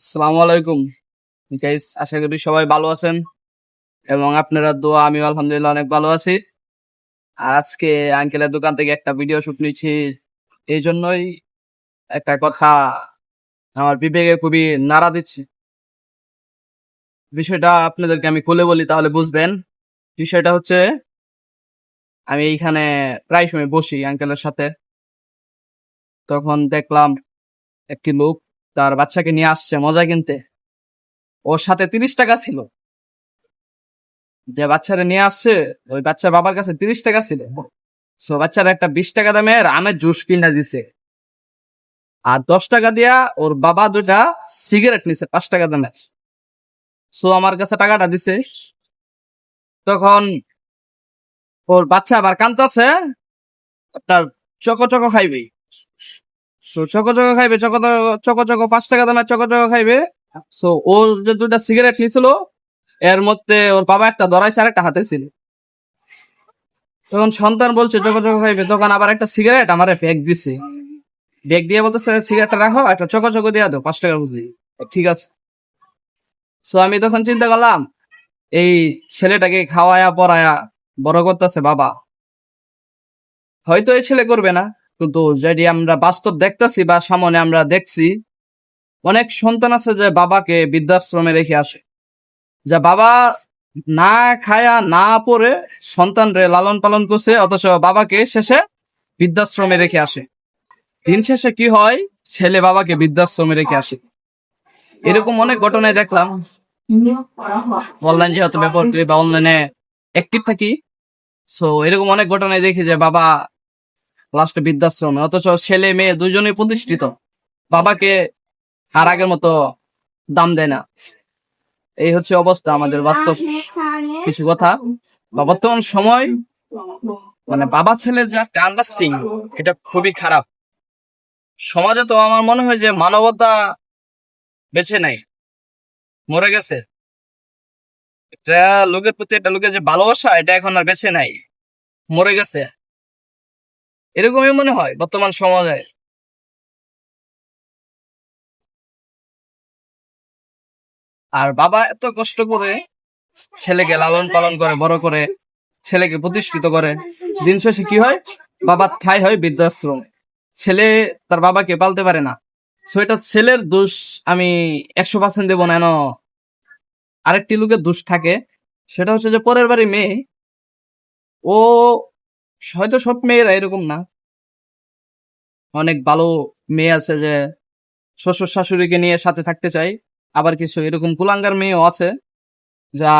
আসসালামু আলাইকুম। গাইস আশা করি সবাই ভালো আছেন এবং আপনারা দোয়া আমি আলহামদুলিল্লাহ অনেক ভালো আছি। আর আজকে আঙ্কেলের দোকান থেকে একটা ভিডিও শুট নিয়েছি এই জন্যই একটা কথা আমার বিবেকে খুবই নাড়া দিচ্ছে। বিষয়টা আপনাদেরকে আমি খুলে বলি, তাহলে বুঝবেন। বিষয়টা হচ্ছে, আমি এইখানে প্রায় সময় বসি আঙ্কেলের সাথে। তখন দেখলাম একটি লোক তার বাচ্চাকে নিয়ে আসছে, মজা কিনতে। ওর সাথে তিরিশ টাকা ছিল। যে বাচ্চারা নিয়ে আসছে, ওই বাচ্চার বাবার কাছে তিরিশ টাকা ছিল। সো বাচ্চারা একটা বিশ টাকা দামের আমের জুস কিনা দিছে। আর দশ টাকা দিয়া ওর বাবা দুটা সিগারেট নিছে, পাঁচ টাকা দামের। সো আমার কাছে টাকাটা দিছে। তখন ওর বাচ্চা আবার কান্তাছে আপনার চকো চকো খাইবে সো চকো চকো খাইবে চকো চকো চকো পাঁচ টাকা দামের চকো চকো খাইবে। সো ওর যে দুটা সিগারেট নিয়েছিল এর মধ্যে ওর বাবা একটা ধরাইছে আর একটা হাতে ছিল। তখন সন্তান বলছে চকো চকো খাইবে। তখন আবার একটা সিগারেট আমার ব্যাগ দিছে। ব্যাগ দিয়ে বলতেছে সিগারেটটা রাখো, একটা চকো চকো দিয়ে দাও, পাঁচ টাকার বুঝলি ঠিক আছে। সো আমি তখন চিন্তা করলাম, এই ছেলেটাকে খাওয়ায়া পড়ায়া বড় করতেছে বাবা। হয়তো এই ছেলে করবে না। কিন্তু যেটি আমরা বাস্তব দেখতেছি বা সামনে আমরা দেখছি, অনেক সন্তান আছে যে বাবাকে বৃদ্ধাশ্রমে রেখে আসে। যা বাবা না খায়া না পরে সন্তানরে লালন পালন করছে, অথচ বাবাকে শেষে বৃদ্ধাশ্রমে রেখে আসে। দিন শেষে কি হয়? ছেলে বাবাকে বৃদ্ধাশ্রমে রেখে আসে। এরকম অনেক ঘটনায় দেখলাম। অনলাইন যেহেতু ব্যাপার বা অনলাইনে অ্যাক্টিভ থাকি সো এরকম অনেক ঘটনায় দেখি যে বাবা লাস্টে বৃদ্ধাশ্রমে। অথচ ছেলে, মেয়ে দুজনেই প্রতিষ্ঠিত। বাবাকে আর আগের মতো দাম দেয় না। এই হচ্ছে অবস্থা আমাদের বাস্তব কিছু কথা। বা বর্তমান সময় মানে বাবা ছেলের যে একটা আন্ডারস্ট্যান্ডিং এটা খুবই খারাপ। সমাজে তো আমার মনে হয় যে মানবতা বেছে নাই মরে গেছে। এটা লোকের প্রতি একটা লোকের যে ভালোবাসা, এটা এখন আর বেছে নাই মরে গেছে। এরকমই মনে হয় বর্তমান সমাজে। আর বাবা এত কষ্ট করে ছেলেকে লালন পালন করে, বড় করে, ছেলেকে প্রতিষ্ঠিত করে। দিন শেষে কি হয়? বাবা ঠাই হয় বৃদ্ধাশ্রম। ছেলে তার বাবাকে পালতে পারে না। সো এটা ছেলের দোষ, আমি একশো পার্সেন্ট দেবো না আরেকটি লোকের দোষ থাকে। সেটা হচ্ছে যে পরের বাড়ি মেয়ে, ও হয়তো সব মেয়েরা এরকম না। অনেক ভালো মেয়ে আছে যে শ্বশুর শাশুড়িকে নিয়ে সাথে থাকতে চাই আবার কিছু এরকম কুলাঙ্গার মেয়েও আছে যা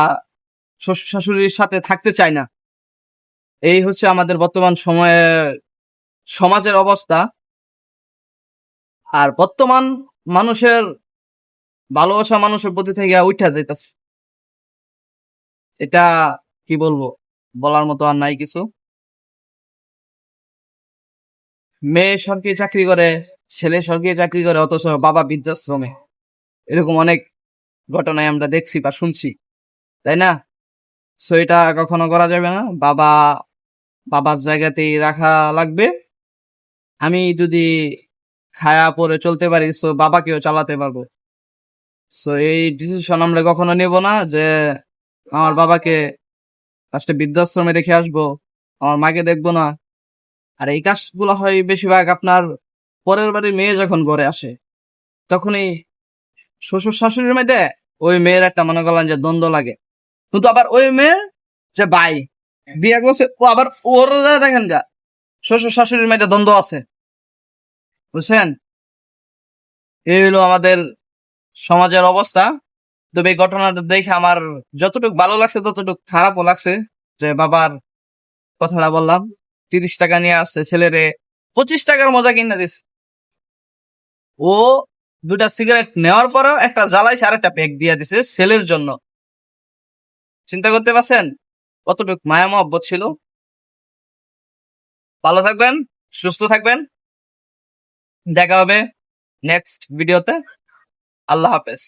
শ্বশুর শাশুড়ির সাথে থাকতে চায় না। এই হচ্ছে আমাদের বর্তমান সময়ের সমাজের অবস্থা। আর বর্তমান মানুষের ভালোবাসা মানুষের প্রতি থেকে উঠা যাইতেছে। এটা কি বলব? বলার মতো আর নাই কিছু। মেয়ে সরকারি চাকরি করে, ছেলে সরকারি চাকরি করে, অথচ বাবা বৃদ্ধাশ্রমে। এরকম অনেক ঘটনায় আমরা দেখছি বা শুনছি, তাই না? সো এটা কখনো করা যাবে না। বাবা, বাবার জায়গাতেই রাখা লাগবে। আমি যদি খায়া পরে চলতে পারি সো বাবাকেও চালাতে পারব। সো এই ডিসিশন আমরা কখনো নেব না যে, আমার বাবাকে ফার্স্টে বৃদ্ধাশ্রমে রেখে আসব, আমার মাকে দেখব না। আর এই কাজগুলো হয় বেশিরভাগ আপনার পরের বাড়ির মেয়ে যখন ঘরে আসে, তখনই শ্বশুর শাশুড়ির মধ্যে ওই মেয়ের একটা মনে করলাম যে দ্বন্দ্ব লাগে। কিন্তু আবার ওই মেয়ে যে ভাই বিয়ে করছে, ও আবার ওর দেখেন যা, শ্বশুর শাশুড়ির মধ্যে দ্বন্দ্ব আছে। বুঝছেন? এই হলো আমাদের সমাজের অবস্থা। তবে এই ঘটনাটা দেখে আমার যতটুকু ভালো লাগছে, ততটুকু খারাপও লাগছে। যে বাবার কথাটা বললাম। তিরিশ টাকা নিয়ে আসছে ছেলেরে, পঁচিশ টাকার মজা কিনে দিস ও দুটা সিগারেট নেওয়ার পরেও একটা জ্বালাইছে আর একটা প্যাক দিয়ে দিছে ছেলের জন্য। চিন্তা করতে পারছেন? কতটুক মায়া মহব্বত ছিল? ভালো থাকবেন, সুস্থ থাকবেন। দেখা হবে নেক্সট ভিডিওতে আল্লাহ হাফেজ।